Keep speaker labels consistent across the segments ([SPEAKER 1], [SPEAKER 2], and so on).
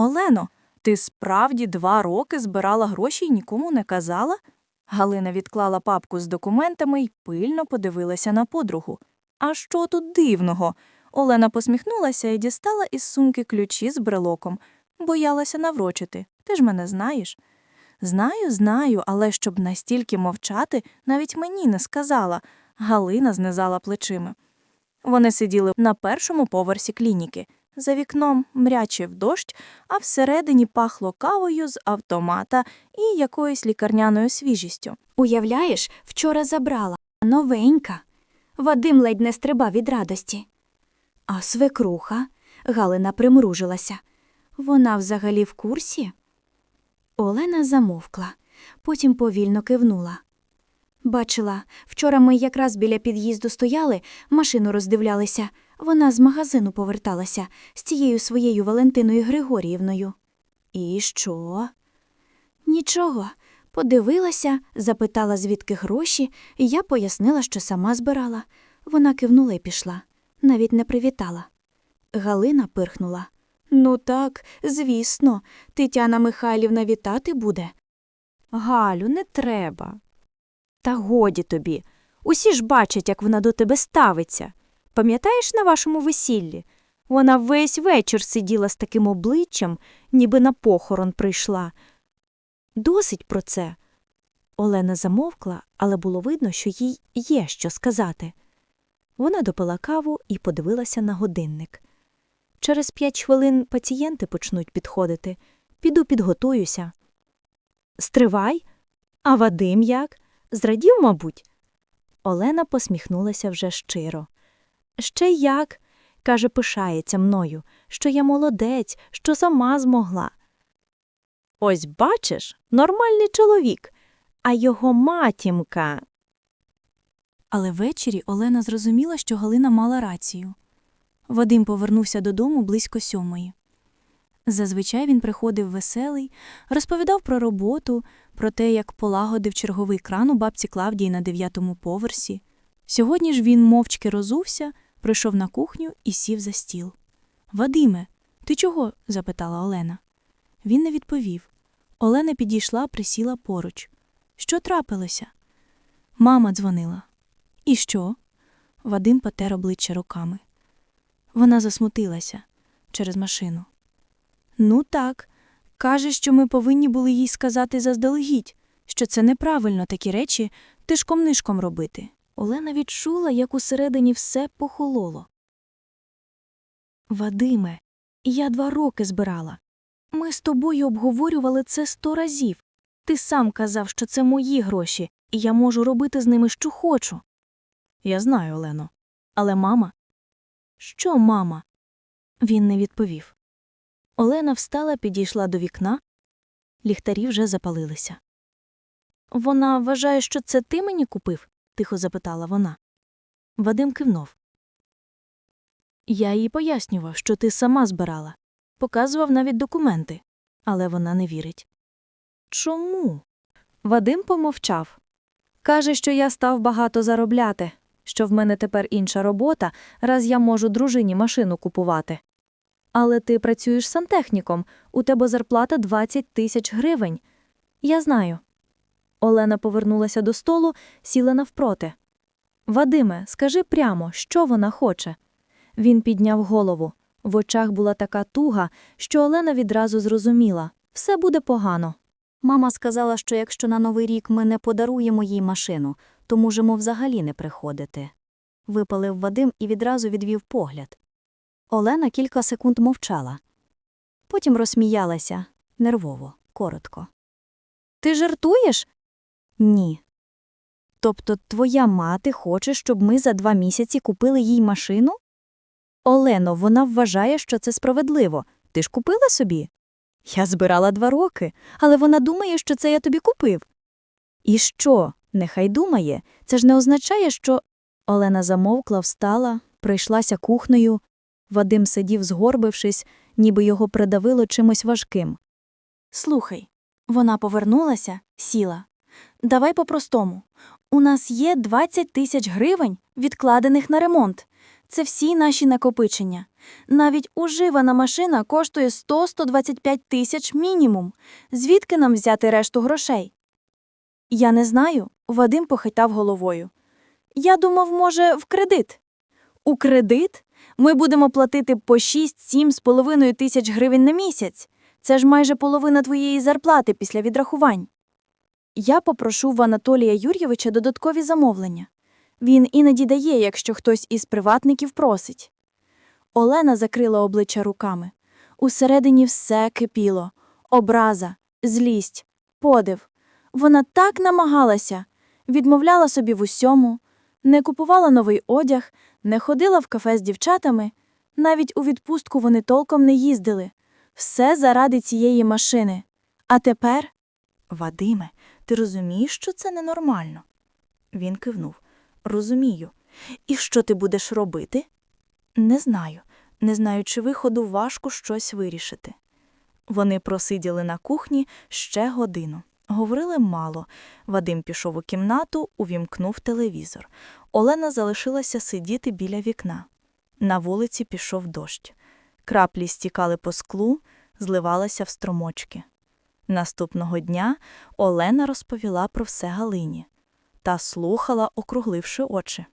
[SPEAKER 1] Олено, ти справді два роки збирала гроші і нікому не казала? Галина відклала папку з документами й пильно подивилася на подругу. А що тут дивного? Олена посміхнулася і дістала із сумки ключі з брелоком. Боялася наврочити. Ти ж мене знаєш. Знаю, знаю, але щоб настільки мовчати, навіть мені не сказала. Галина знизала плечима. Вони сиділи на першому поверсі клініки. За вікном мрячив дощ, а всередині пахло кавою з автомата і якоюсь лікарняною свіжістю.
[SPEAKER 2] Уявляєш, вчора забрала. Новенька. Вадим ледь не стрибав від радості. А свекруха Галина примружилася. Вона взагалі в курсі? Олена замовкла, потім повільно кивнула. Бачила, вчора ми якраз біля під'їзду стояли, машину роздивлялися. Вона з магазину поверталася з цією своєю Валентиною Григоріївною. І що? Нічого. Подивилася, запитала, звідки гроші, і я пояснила, що сама збирала. Вона кивнула і пішла, навіть не привітала. Галина пирхнула. Ну так, звісно, Тетяна Михайлівна вітати буде.
[SPEAKER 3] Галю, не треба. Та годі тобі. Усі ж бачать, як вона до тебе ставиться. Пам'ятаєш на вашому весіллі? Вона весь вечір сиділа з таким обличчям, ніби на похорон прийшла. Досить про це. Олена замовкла, але було видно, що їй є що сказати. Вона допила каву і подивилася на годинник. Через п'ять хвилин пацієнти почнуть підходити. Піду підготуюся. Стривай. А Вадим як? Зрадів, мабуть? Олена посміхнулася вже щиро. Ще як? каже, пишається мною, що я молодець, що сама змогла. Ось бачиш, нормальний чоловік, а його матімка.
[SPEAKER 1] Але ввечері Олена зрозуміла, що Галина мала рацію. Вадим повернувся додому близько сьомої. Зазвичай він приходив веселий, розповідав про роботу, про те, як полагодив черговий кран у бабці Клавдії на дев'ятому поверсі. Сьогодні ж він мовчки розувся, прийшов на кухню і сів за стіл. Вадиме, ти чого? запитала Олена. Він не відповів. Олена підійшла, присіла поруч. Що трапилося? Мама дзвонила. І що? Вадим потер обличчя руками. Вона засмутилася через машину. Ну так, каже, що ми повинні були їй сказати заздалегідь, що це неправильно такі речі тишком-нишком робити. Олена відчула, як усередині все похололо. Вадиме, я два роки збирала. Ми з тобою обговорювали це сто разів. Ти сам казав, що це мої гроші, і я можу робити з ними, що хочу. Я знаю, Олено. Але мама. Що, мама? Він не відповів. Олена встала, підійшла до вікна. Ліхтарі вже запалилися. Вона вважає, що це ти мені купив? Тихо запитала вона. Вадим кивнув. Я їй пояснював, що ти сама збирала. Показував навіть документи, але вона не вірить. Чому? Вадим помовчав. Каже, що я став багато заробляти, що в мене тепер інша робота, раз я можу дружині машину купувати. Але ти працюєш сантехніком, у тебе зарплата 20 тисяч гривень. Я знаю. Олена повернулася до столу, сіла навпроти. Вадиме, скажи прямо, що вона хоче. Він підняв голову. В очах була така туга, що Олена відразу зрозуміла все буде погано.
[SPEAKER 2] Мама сказала, що якщо на новий рік ми не подаруємо їй машину, то можемо взагалі не приходити. Випалив Вадим і відразу відвів погляд. Олена кілька секунд мовчала. Потім розсміялася нервово, коротко.
[SPEAKER 3] Ти жартуєш?
[SPEAKER 2] Ні. Тобто твоя мати хоче, щоб ми за два місяці купили їй машину? Олено, вона вважає, що це справедливо. Ти ж купила собі? Я збирала два роки, але вона думає, що це я тобі купив. І що? Нехай думає. Це ж не означає, що. Олена замовкла, встала, прийшлася кухнею. Вадим сидів, згорбившись, ніби його придавило чимось важким.
[SPEAKER 1] Слухай, вона повернулася, сіла. Давай по-простому. У нас є 20 тисяч гривень, відкладених на ремонт. Це всі наші накопичення. Навіть уживана машина коштує 100-125 тисяч мінімум. Звідки нам взяти решту грошей? Я не знаю, Вадим похитав головою. Я думав, може, в кредит. У кредит ми будемо платити по 6-7 з половиною тисяч гривень на місяць. Це ж майже половина твоєї зарплати після відрахувань. Я попрошу в Анатолія Юрійовича додаткові замовлення. Він іноді дає, якщо хтось із приватників просить. Олена закрила обличчя руками. Усередині все кипіло образа, злість, подив. Вона так намагалася, відмовляла собі в усьому, не купувала новий одяг, не ходила в кафе з дівчатами, навіть у відпустку вони толком не їздили. Все заради цієї машини. А тепер.
[SPEAKER 4] Вадиме, ти розумієш, що це ненормально? Він кивнув. Розумію. І що ти будеш робити? Не знаю. Не знаючи виходу, важко щось вирішити. Вони просиділи на кухні ще годину. Говорили мало. Вадим пішов у кімнату, увімкнув телевізор. Олена залишилася сидіти біля вікна. На вулиці пішов дощ. Краплі стікали по склу, зливалися в струмочки. Наступного дня Олена розповіла про все Галині та слухала, округливши очі.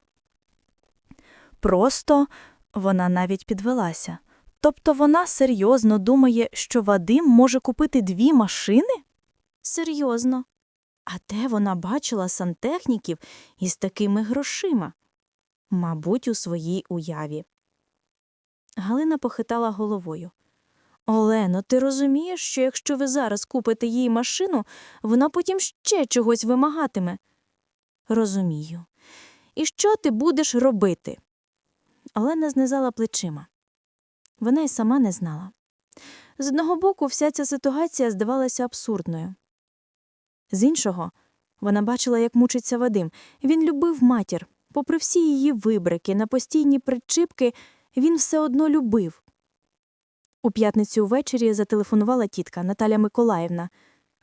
[SPEAKER 4] Просто вона навіть підвелася. Тобто вона серйозно думає, що Вадим може купити дві машини?
[SPEAKER 3] Серйозно. А де вона бачила сантехніків із такими грошима? Мабуть, у своїй уяві. Галина похитала головою. Олено, ти розумієш, що якщо ви зараз купите їй машину, вона потім ще чогось вимагатиме? Розумію. І що ти будеш робити? Олена знизала плечима. Вона й сама не знала. З одного боку, вся ця ситуація здавалася абсурдною. З іншого, вона бачила, як мучиться Вадим. Він любив матір. Попри всі її вибрики, на постійні причипки, він все одно любив. У п'ятницю ввечері зателефонувала тітка Наталя Миколаївна.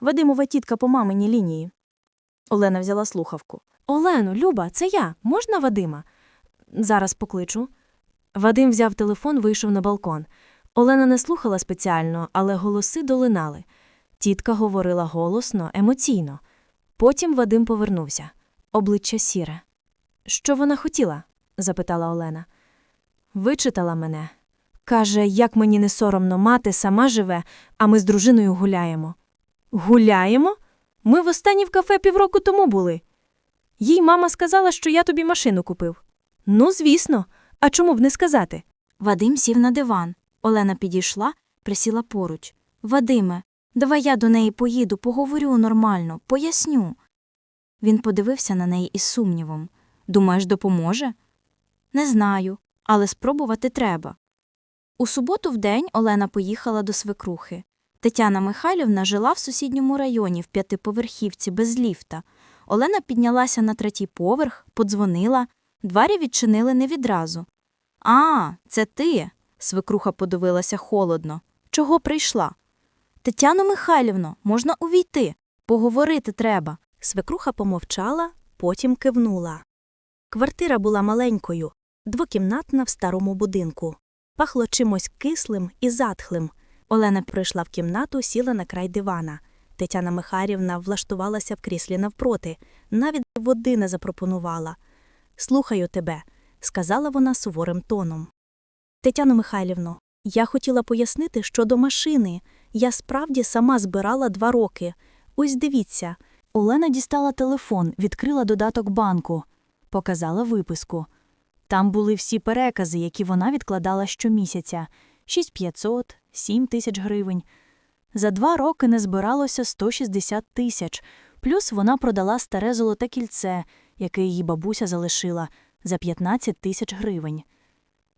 [SPEAKER 3] Вадимова тітка по маминій лінії. Олена взяла слухавку. Олено, Люба, це я. Можна Вадима? Зараз покличу. Вадим взяв телефон, вийшов на балкон. Олена не слухала спеціально, але голоси долинали. Тітка говорила голосно, емоційно. Потім Вадим повернувся. Обличчя сіре. Що вона хотіла? запитала Олена. Вичитала мене. Каже, як мені не соромно, мати сама живе, а ми з дружиною гуляємо. Гуляємо? Ми востаннє в кафе півроку тому були. Їй мама сказала, що я тобі машину купив. Ну, звісно, а чому б не сказати?
[SPEAKER 2] Вадим сів на диван. Олена підійшла, присіла поруч. Вадиме, давай я до неї поїду, поговорю нормально, поясню. Він подивився на неї із сумнівом. Думаєш, допоможе? Не знаю, але спробувати треба. У суботу в день Олена поїхала до свекрухи. Тетяна Михайлівна жила в сусідньому районі в п'ятиповерхівці без ліфта. Олена піднялася на третій поверх, подзвонила. Двері відчинили не відразу. А, це ти. Свекруха подивилася холодно. Чого прийшла? Тетяно Михайлівно, можна увійти. Поговорити треба.
[SPEAKER 4] Свекруха помовчала, потім кивнула. Квартира була маленькою, двокімнатна в старому будинку. Пахло чимось кислим і затхлим. Олена прийшла в кімнату, сіла на край дивана. Тетяна Михайлівна влаштувалася в кріслі навпроти, навіть води не запропонувала. Слухаю тебе, сказала вона суворим тоном. Тетяно Михайлівно, я хотіла пояснити щодо машини. Я справді сама збирала два роки. Ось дивіться.
[SPEAKER 1] Олена дістала телефон, відкрила додаток банку, показала виписку. Там були всі перекази, які вона відкладала щомісяця 6500, 7 тисяч гривень. За два роки не збиралося 160 тисяч, плюс вона продала старе золоте кільце, яке її бабуся залишила, за 15 тисяч гривень.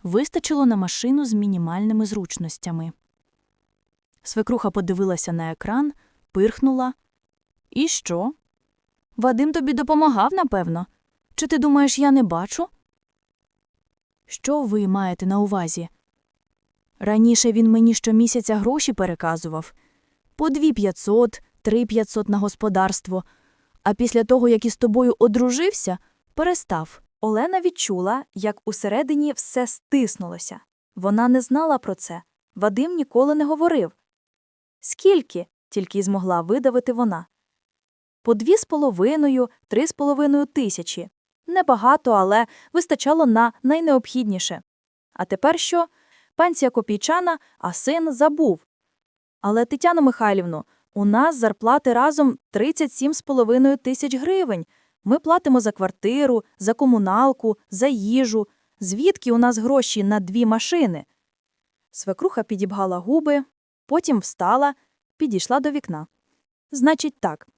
[SPEAKER 1] Вистачило на машину з мінімальними зручностями. Свекруха подивилася на екран, пирхнула. І що? Вадим тобі допомагав, напевно. Чи ти думаєш, я не бачу? Що ви маєте на увазі? Раніше він мені щомісяця гроші переказував по дві п'ятсот, три п'ятсот на господарство, а після того, як із тобою одружився, перестав.
[SPEAKER 4] Олена відчула, як усередині все стиснулося. Вона не знала про це. Вадим ніколи не говорив. Скільки? тільки й змогла видавити вона. По дві з половиною, три з половиною тисячі. Небагато, але вистачало на найнеобхідніше. А тепер що? Пенсія копійчана, а син забув. Але, Тетяно Михайлівно, у нас зарплати разом 37,5 тисяч гривень. Ми платимо за квартиру, за комуналку, за їжу. Звідки у нас гроші на дві машини? Свекруха підібгала губи, потім встала, підійшла до вікна. Значить так,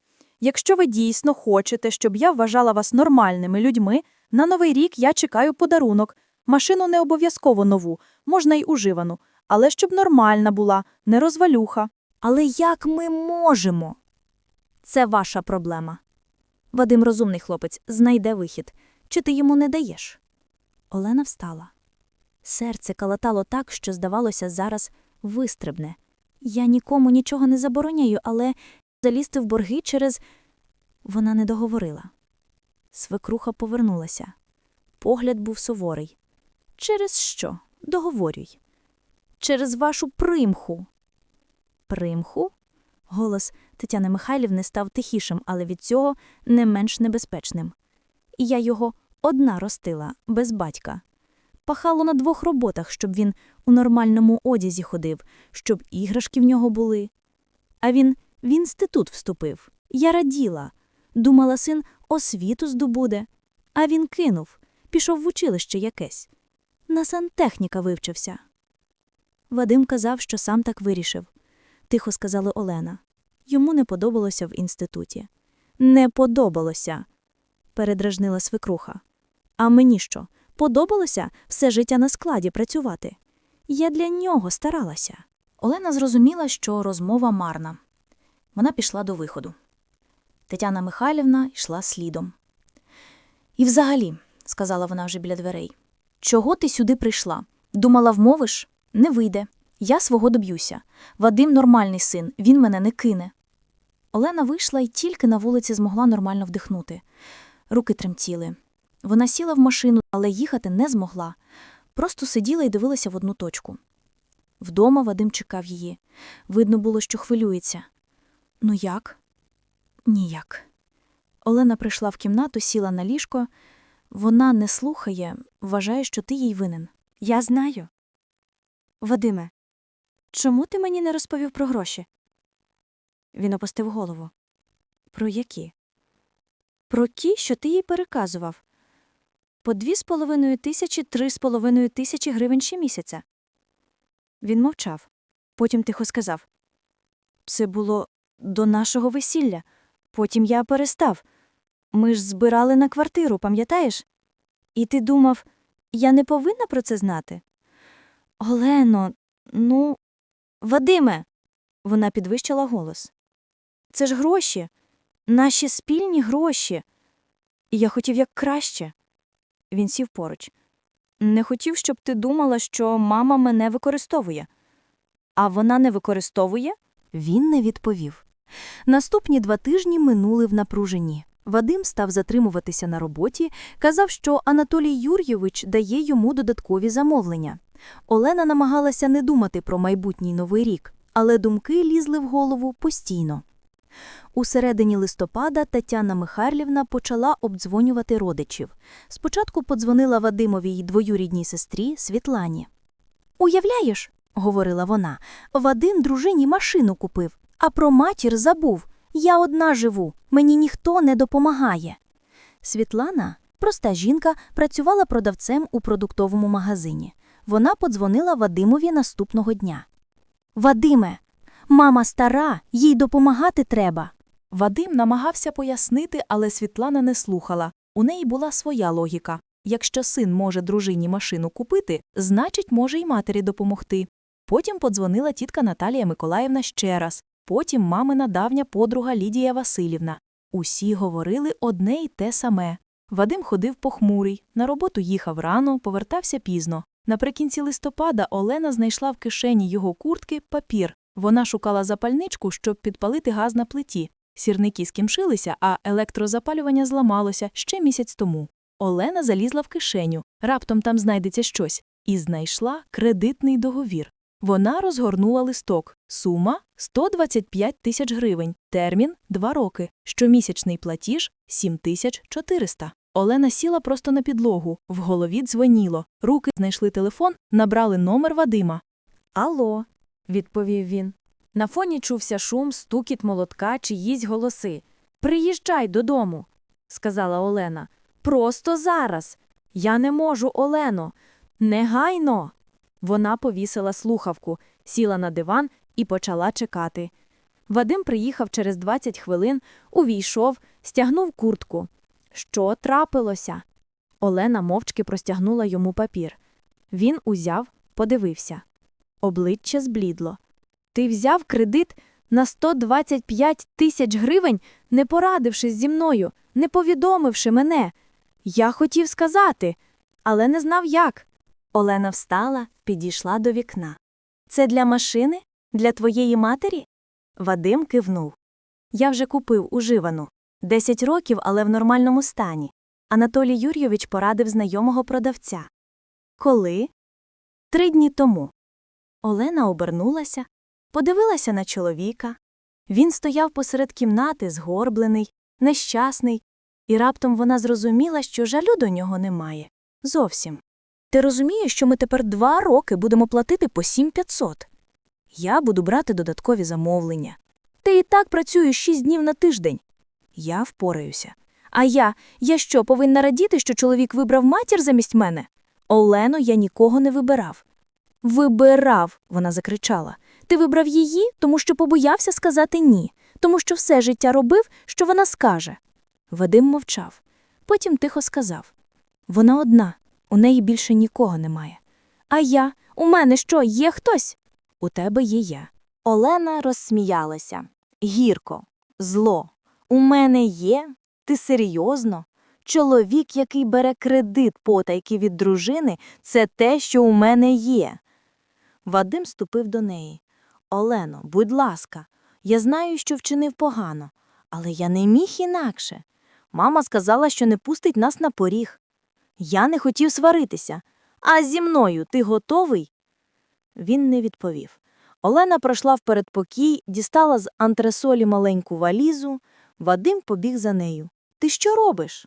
[SPEAKER 4] якщо ви дійсно хочете, щоб я вважала вас нормальними людьми, на новий рік я чекаю подарунок. Машину не обов'язково нову, можна й уживану, але щоб нормальна була, не розвалюха.
[SPEAKER 2] Але як ми можемо?
[SPEAKER 4] Це ваша проблема.
[SPEAKER 2] Вадим розумний хлопець, знайде вихід. Чи ти йому не даєш? Олена встала. Серце калатало так, що, здавалося, зараз вистрибне. Я нікому нічого не забороняю, але залізти в борги через. Вона не договорила. Свекруха повернулася. Погляд був суворий. Через що? Договорюй. Через вашу примху. Примху? Голос Тетяни Михайлівни став тихішим, але від цього не менш небезпечним. І я його одна ростила, без батька. Пахало на двох роботах, щоб він у нормальному одязі ходив, щоб іграшки в нього були. А він в інститут вступив. Я раділа. Думала, син освіту здобуде. А він кинув, пішов в училище якесь. На сантехніка вивчився. Вадим казав, що сам так вирішив. Тихо сказала Олена. Йому не подобалося в інституті. Не подобалося, передражнила свекруха. А мені що? Подобалося все життя на складі працювати. Я для нього старалася.
[SPEAKER 4] Олена зрозуміла, що розмова марна. Вона пішла до виходу. Тетяна Михайлівна йшла слідом. І взагалі, сказала вона вже біля дверей, чого ти сюди прийшла? Думала, вмовиш? Не вийде. Я свого доб'юся. Вадим нормальний син, він мене не кине. Олена вийшла і тільки на вулиці змогла нормально вдихнути. Руки тремтіли. Вона сіла в машину, але їхати не змогла. Просто сиділа і дивилася в одну точку. Вдома Вадим чекав її. Видно було, що хвилюється. Ну як? Ніяк. Олена прийшла в кімнату, сіла на ліжко. Вона не слухає, вважає, що ти їй винен.
[SPEAKER 3] Я знаю. Вадиме, чому ти мені не розповів про гроші? Він опустив голову. Про які? Про ті, що ти їй переказував. По дві з половиною тисячі, три з половиною тисячі гривень щомісяця. Він мовчав. Потім тихо сказав. Це було до нашого весілля. Потім я перестав. Ми ж збирали на квартиру, пам'ятаєш? І ти думав, я не повинна про це знати? Олено, ну, Вадиме, вона підвищила голос. Це ж гроші, наші спільні гроші. І я хотів як краще. Він сів поруч. Не хотів, щоб ти думала, що мама мене використовує. А вона не використовує?
[SPEAKER 5] Він не відповів. Наступні два тижні минули в напруженні. Вадим став затримуватися на роботі, казав, що Анатолій Юрійович дає йому додаткові замовлення. Олена намагалася не думати про майбутній новий рік, але думки лізли в голову постійно. У середині листопада Тетяна Михайлівна почала обдзвонювати родичів. Спочатку подзвонила Вадимовій двоюрідній сестрі Світлані. Уявляєш, говорила вона, Вадим дружині машину купив, а про матір забув. Я одна живу, мені ніхто не допомагає. Світлана, проста жінка, працювала продавцем у продуктовому магазині. Вона подзвонила Вадимові наступного дня. Вадиме, мама стара, їй допомагати треба.
[SPEAKER 6] Вадим намагався пояснити, але Світлана не слухала. У неї була своя логіка. Якщо син може дружині машину купити, значить, може й матері допомогти. Потім подзвонила тітка Наталія Миколаївна ще раз, потім мамина давня подруга Лідія Васильівна. Усі говорили одне й те саме. Вадим ходив похмурий, на роботу їхав рано, повертався пізно. Наприкінці листопада Олена знайшла в кишені його куртки папір. Вона шукала запальничку, щоб підпалити газ на плиті. Сірники скімшилися, а електрозапалювання зламалося ще місяць тому. Олена залізла в кишеню, раптом там знайдеться щось, і знайшла кредитний договір. Вона розгорнула листок. Сума 125 тисяч гривень, термін 2 роки, щомісячний платіж 7400. Олена сіла просто на підлогу, в голові дзвоніло, руки знайшли телефон, набрали номер Вадима.
[SPEAKER 3] Алло, відповів він. На фоні чувся шум, стукіт молотка, чиїсь голоси. Приїжджай додому, сказала Олена. Просто зараз. Я не можу, Олено. Негайно. Вона повісила слухавку, сіла на диван і почала чекати. Вадим приїхав через 20 хвилин, увійшов, стягнув куртку. Що трапилося? Олена мовчки простягнула йому папір. Він узяв, подивився. Обличчя зблідло. Ти взяв кредит на 125 тисяч гривень, не порадившись зі мною, не повідомивши мене. Я хотів сказати, але не знав як.
[SPEAKER 2] Олена встала, підійшла до вікна. Це для машини? Для твоєї матері? Вадим кивнув. Я вже купив уживану. Десять років, але в нормальному стані. Анатолій Юрійович порадив знайомого продавця. Коли? Три дні тому. Олена обернулася, подивилася на чоловіка. Він стояв посеред кімнати, згорблений, нещасний, і раптом вона зрозуміла, що жалю до нього немає. Зовсім. Ти розумієш, що ми тепер два роки будемо платити по 7500? Я буду брати додаткові замовлення. Ти і так працюєш шість днів на тиждень. Я впораюся. А я, я що, повинна радіти, що чоловік вибрав матір замість мене? Олено, я нікого не вибирав. Вибирав, вона закричала. Ти вибрав її, тому що побоявся сказати ні, тому що все життя робив, що вона скаже. Вадим мовчав. Потім тихо сказав Вона одна, у неї більше нікого немає. А я, у мене що, є хтось? У тебе є я. Олена розсміялася. Гірко, зло. У мене є? Ти серйозно? Чоловік, який бере кредит потайки від дружини, це те, що у мене є. Вадим ступив до неї. Олено, будь ласка, я знаю, що вчинив погано, але я не міг інакше. Мама сказала, що не пустить нас на поріг. Я не хотів сваритися. А зі мною ти готовий? Він не відповів. Олена пройшла в передпокій, дістала з антресолі маленьку валізу. Вадим побіг за нею. Ти що робиш?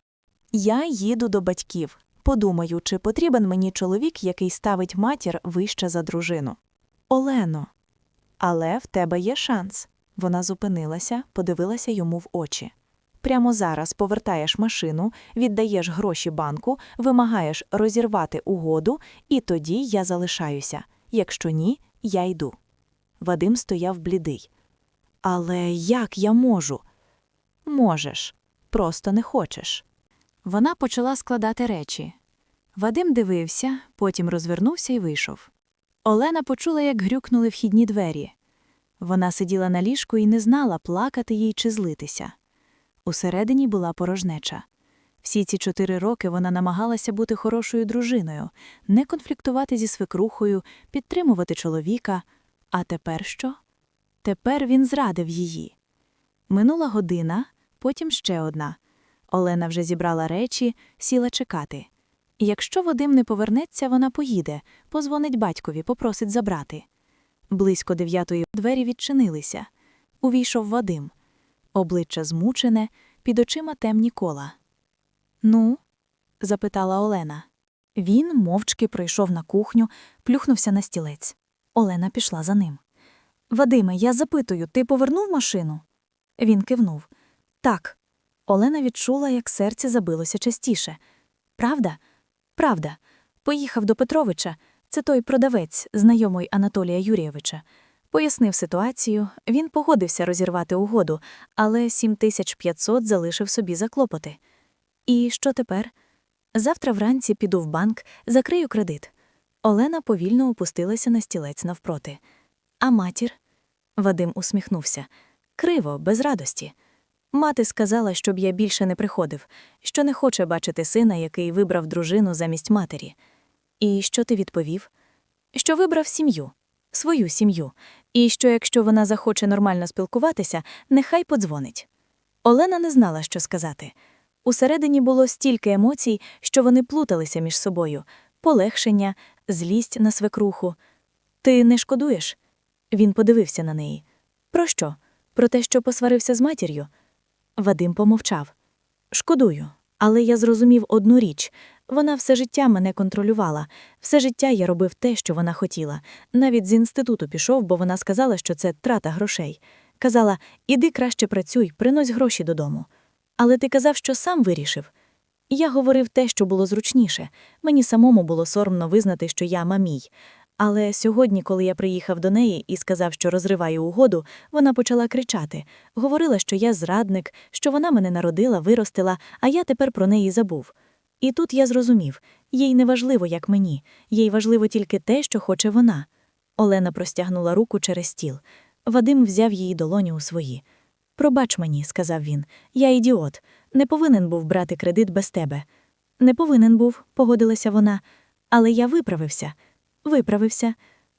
[SPEAKER 5] Я їду до батьків. Подумаю, чи потрібен мені чоловік, який ставить матір вище за дружину. Олено. Але в тебе є шанс. Вона зупинилася, подивилася йому в очі. Прямо зараз повертаєш машину, віддаєш гроші банку, вимагаєш розірвати угоду, і тоді я залишаюся. Якщо ні, я йду. Вадим стояв блідий. Але як я можу? Можеш, просто не хочеш. Вона почала складати речі. Вадим дивився, потім розвернувся і вийшов. Олена почула, як грюкнули вхідні двері. Вона сиділа на ліжку і не знала, плакати їй чи злитися. Усередині була порожнеча. Всі ці чотири роки вона намагалася бути хорошою дружиною, не конфліктувати зі свекрухою, підтримувати чоловіка. А тепер що? Тепер він зрадив її. Минула година, потім ще одна. Олена вже зібрала речі, сіла чекати. Якщо Вадим не повернеться, вона поїде, позвонить батькові, попросить забрати. Близько дев'ятої двері відчинилися. Увійшов Вадим. Обличчя змучене, під очима темні кола. Ну? запитала Олена. Він мовчки прийшов на кухню, плюхнувся на стілець. Олена пішла за ним. Вадиме, я запитую, ти повернув машину? Він кивнув. Так. Олена відчула, як серце забилося частіше. Правда? Правда. Поїхав до Петровича. Це той продавець, знайомий Анатолія Юрійовича. Пояснив ситуацію, він погодився розірвати угоду, але 7500 залишив собі за клопоти. І що тепер? Завтра вранці піду в банк, закрию кредит. Олена повільно опустилася на стілець навпроти. А матір? Вадим усміхнувся. Криво, без радості. Мати сказала, щоб я більше не приходив, що не хоче бачити сина, який вибрав дружину замість матері. І що ти відповів? Що вибрав сім'ю, свою сім'ю, і що якщо вона захоче нормально спілкуватися, нехай подзвонить. Олена не знала, що сказати.
[SPEAKER 1] Усередині було стільки емоцій, що вони плуталися між собою полегшення, злість на свекруху. Ти не шкодуєш? Він подивився на неї. Про що? Про те, що посварився з матір'ю? Вадим помовчав. Шкодую, але я зрозумів одну річ. Вона все життя мене контролювала. Все життя я робив те, що вона хотіла. Навіть з інституту пішов, бо вона сказала, що це трата грошей. Казала: іди краще працюй, принось гроші додому. Але ти казав, що сам вирішив. Я говорив те, що було зручніше. Мені самому було соромно визнати, що я мамій. Але сьогодні, коли я приїхав до неї і сказав, що розриваю угоду, вона почала кричати. Говорила, що я зрадник, що вона мене народила, виростила, а я тепер про неї забув. І тут я зрозумів їй не важливо, як мені, їй важливо тільки те, що хоче вона. Олена простягнула руку через стіл. Вадим взяв її долоню у свої. Пробач мені, сказав він, я ідіот. Не повинен був брати кредит без тебе. Не повинен був, погодилася вона. Але я виправився. Виправився.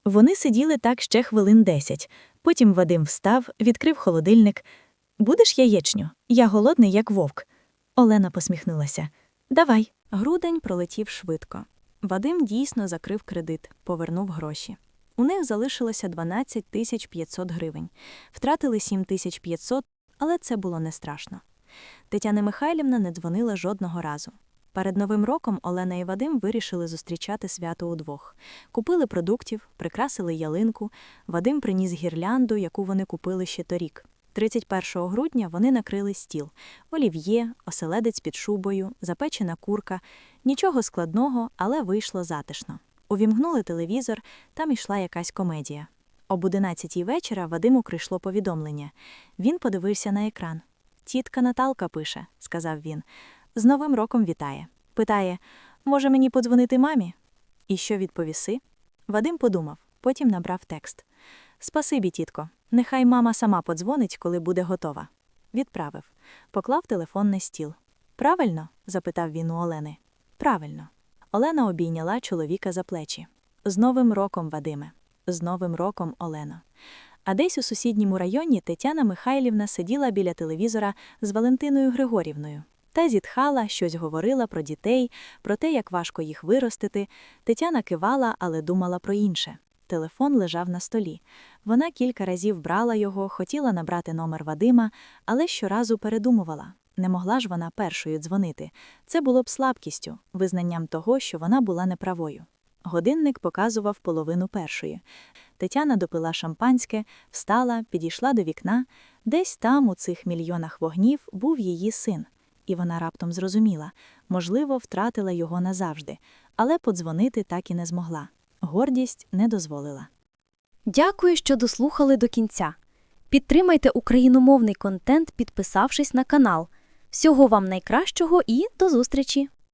[SPEAKER 1] Вони сиділи так ще хвилин десять. Потім Вадим встав, відкрив холодильник. Будеш яєчню? Я голодний, як вовк. Олена посміхнулася. Давай.
[SPEAKER 5] Грудень пролетів швидко. Вадим дійсно закрив кредит, повернув гроші. У них залишилося 12 тисяч 500 гривень. Втратили 7 тисяч 500, але це було не страшно. Тетяна Михайлівна не дзвонила жодного разу. Перед Новим роком Олена і Вадим вирішили зустрічати свято удвох. Купили продуктів, прикрасили ялинку. Вадим приніс гірлянду, яку вони купили ще торік. 31 грудня вони накрили стіл: олів'є, оселедець під шубою, запечена курка. Нічого складного, але вийшло затишно. Увімкнули телевізор, там ішла якась комедія. Об 11 вечора Вадиму прийшло повідомлення. Він подивився на екран. Тітка Наталка пише, сказав він. З Новим роком вітає. Питає: може мені подзвонити мамі? І що відповіси? Вадим подумав, потім набрав текст. Спасибі, тітко. Нехай мама сама подзвонить, коли буде готова. Відправив. Поклав телефон на стіл. Правильно? запитав він у Олени. Правильно. Олена обійняла чоловіка за плечі. З Новим роком, Вадиме. З Новим роком, Олено. А десь у сусідньому районі Тетяна Михайлівна сиділа біля телевізора з Валентиною Григорівною. Та зітхала, щось говорила про дітей, про те, як важко їх виростити. Тетяна кивала, але думала про інше. Телефон лежав на столі. Вона кілька разів брала його, хотіла набрати номер Вадима, але щоразу передумувала. Не могла ж вона першою дзвонити. Це було б слабкістю, визнанням того, що вона була неправою. Годинник показував половину першої. Тетяна допила шампанське, встала, підійшла до вікна. Десь там, у цих мільйонах вогнів, був її син. І вона раптом зрозуміла можливо, втратила його назавжди, але подзвонити так і не змогла. Гордість не дозволила.
[SPEAKER 3] Дякую, що дослухали до кінця. Підтримайте україномовний контент, підписавшись на канал. Всього вам найкращого і до зустрічі!